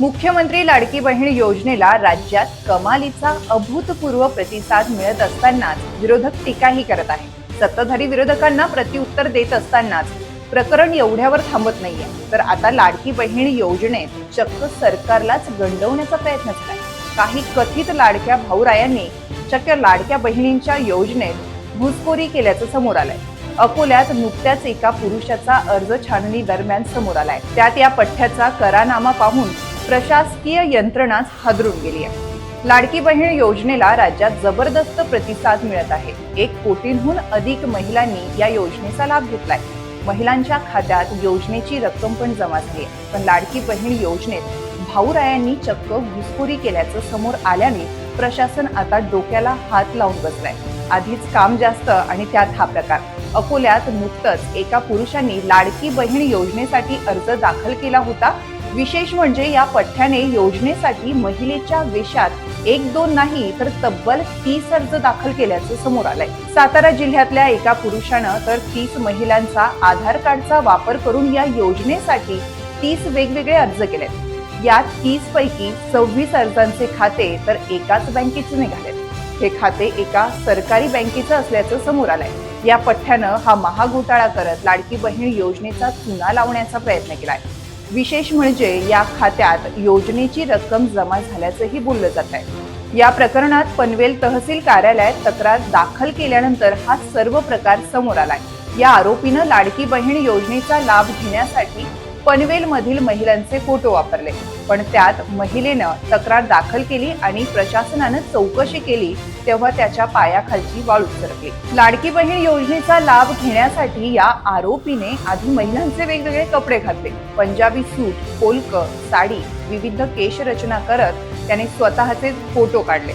मुख्यमंत्री लाडकी बहीण योजनेला राज्यात कमालीचा अभूतपूर्व प्रतिसाद मिळत असतानाच विरोधक टीकाही करत आहे सत्ताधारी विरोधकांना प्रत्युत्तर देत असतानाच प्रकरण एवढ्यावर थांबत नाहीये. तर आता लाडकी बहीण योजनेत चक्क सरकारलाच गंडवण्याचा प्रयत्न झालाय. काही कथित लाडक्या भाऊरायांनी चक्क लाडक्या बहिणींच्या योजनेत घुसखोरी केल्याचं समोर आलंय. अकोल्यात नुकत्याच एका पुरुषाचा अर्ज छाननी दरम्यान समोर आलाय. त्यात या पठ्ठ्याचा करानामा पाहून प्रशासकीय यंत्रणाच हादरून गेली आहे. लाडकी बहीण योजनेला राज्यात जबरदस्त प्रतिसाद मिळत आहे. एक कोटींहून अधिक महिलांनी या योजनेचा लाभ घेतलाय. महिलांच्या खात्यात योजनेची रक्कम पण जमा झाली आहे. पण लाडकी बहीण योजनेत भाऊरायांनी चक्क घुसखोरी केल्याचं समोर आल्याने प्रशासन आता डोक्याला हात लावून बसलाय. आधीच काम जास्त आणि त्यात हा प्रकार. अकोल्यात नुकतंच एका पुरुषांनी लाडकी बहीण योजनेसाठी अर्ज दाखल केला होता. विशेष म्हणजे या पठ्ठ्याने योजनेसाठी महिलेच्या वेशात एक दोन नाही तर तब्बल तीस अर्ज दाखल केल्याचं समोर आलंय. सातारा जिल्ह्यातल्या एका पुरुषानं तर तीस महिलांचा आधार कार्डचा वापर करून या योजनेसाठी तीस वेगवेगळे अर्ज केलेत. यात तीस पैकी सव्वीस अर्जांचे खाते तर एकाच बँकेचे निघालेत. हे खाते एका सरकारी बँकेचं असल्याचं समोर आलंय. या पठ्ठ्यानं हा महाघोटाळा करत लाडकी बहीण योजनेचा चुना लावण्याचा प्रयत्न केलाय. विशेष म्हणजे या खात्यात योजनेची रक्कम जमा झाल्याचंही बोललं जात आहे. या प्रकरणात पनवेल तहसील कार्यालयात तक्रार दाखल केल्यानंतर हा सर्व प्रकार समोर आलाय. या आरोपीनं लाडकी बहीण योजनेचा लाभ घेण्यासाठी पनवेलमधील महिलांचे फोटो वापरले. पण त्यात महिलेनं तक्रार दाखल केली आणि प्रशासनानं चौकशी केली तेव्हा त्याच्या पायाखालची वाळ सरकली लाडकी बहीण योजनेचा लाभ घेण्यासाठी या आरोपीने आधी महिलांचे वेगवेगळे कपडे घातले. पंजाबी सूट पोलक साडी विविध केश रचना करत त्याने स्वतःचे फोटो काढले.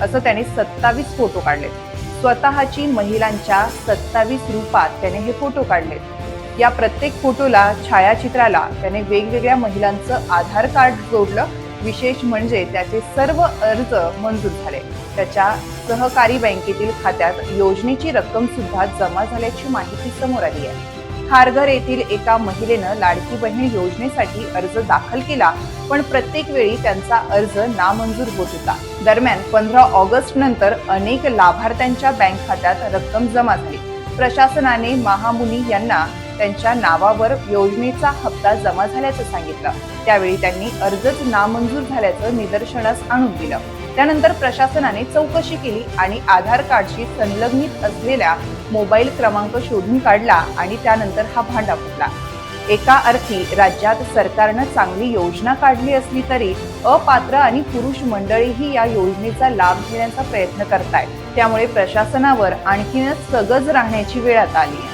असं त्याने सत्तावीस फोटो काढले. स्वतःची महिलांच्या सत्तावीस रूपात त्याने हे फोटो काढले. या प्रत्येक फोटोला छायाचित्राला त्याने वेगवेगळ्या महिलांचं आधार कार्ड जोडलं. विशेष म्हणजे त्याचे सर्व अर्ज मंजूर झाले. त्याच्या सहकारी बँकेतील खात्यात योजनेची रक्कम सुद्धा जमा झाल्याची माहिती समोर आली आहे. खारघर येथील एका महिलेनं लाडकी बहीण योजनेसाठी अर्ज दाखल केला पण प्रत्येक वेळी त्यांचा अर्ज नामंजूर होत होता. दरम्यान पंधरा ऑगस्ट नंतर अनेक लाभार्थ्यांच्या बँक खात्यात रक्कम जमा झाली. प्रशासनाने महामुनी यांना त्यांच्या नावावर योजनेचा हप्ता जमा झाल्याचं सांगितलं. त्यावेळी त्यांनी अर्जच नामंजूर झाल्याचं निदर्शनास आणून दिलं. त्यानंतर प्रशासनाने चौकशी केली आणि आधार कार्डशी संलग्नित असलेल्या मोबाईल क्रमांक शोधून काढला आणि त्यानंतर हा भांडा फुटला. एका अर्थी राज्यात सरकारनं चांगली योजना काढली असली तरी अपात्र आणि पुरुष मंडळीही या योजनेचा लाभ घेण्याचा प्रयत्न करतायत. त्यामुळे प्रशासनावर आणखीनच सगज राहण्याची वेळ आता आली आहे.